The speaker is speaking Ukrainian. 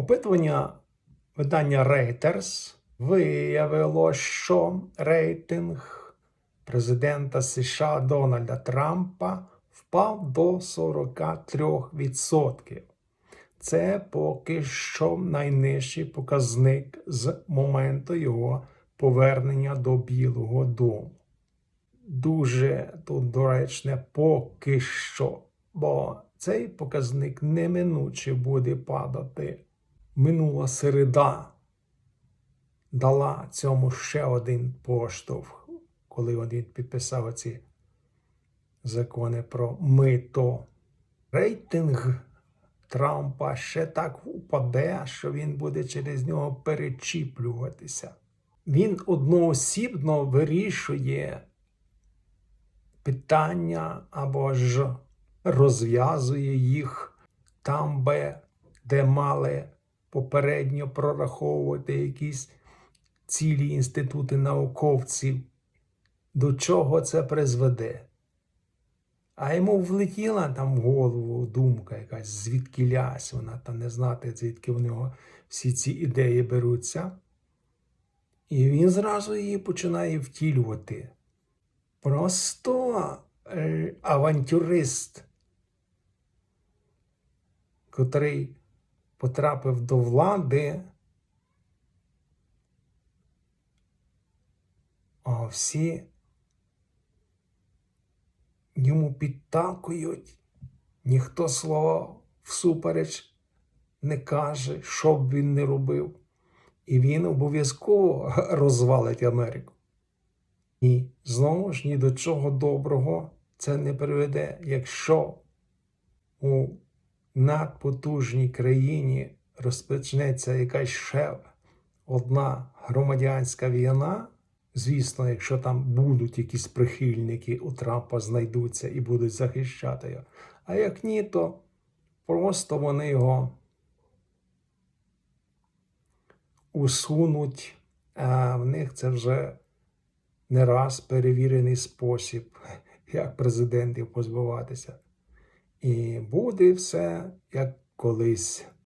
Опитування видання Reuters виявило, що рейтинг президента США Дональда Трампа впав до 43%. Це поки що найнижчий показник з моменту його повернення до Білого Дому. Дуже тут доречне поки що, бо цей показник неминуче буде падати. Минула середа дала цьому ще один поштовх, коли він підписав ці закони про мито. Рейтинг Трампа ще так упаде, що він буде через нього перечіплюватися. Він одноосібно вирішує питання або ж розв'язує їх там, би, де мали попередньо прораховувати якісь цілі інститути науковців, до чого це призведе. А йому влетіла там в голову думка якась, звідки лясь вона та не знати, звідки в нього всі ці ідеї беруться. І він зразу її починає втілювати. Просто е, авантюрист, котрий потрапив до влади, а всі йому підтакують, ніхто слова всупереч не каже, що б він не робив. І він обов'язково розвалить Америку. І знову ж ні до чого доброго це не приведе, якщо у надпотужній країні розпочнеться якась ще одна громадянська війна. Звісно, якщо там будуть якісь прихильники у Трампа знайдуться і будуть захищати його. А як ні, то просто вони його усунуть, а в них це вже не раз перевірений спосіб, як президентів позбуватися. І буде все як колись.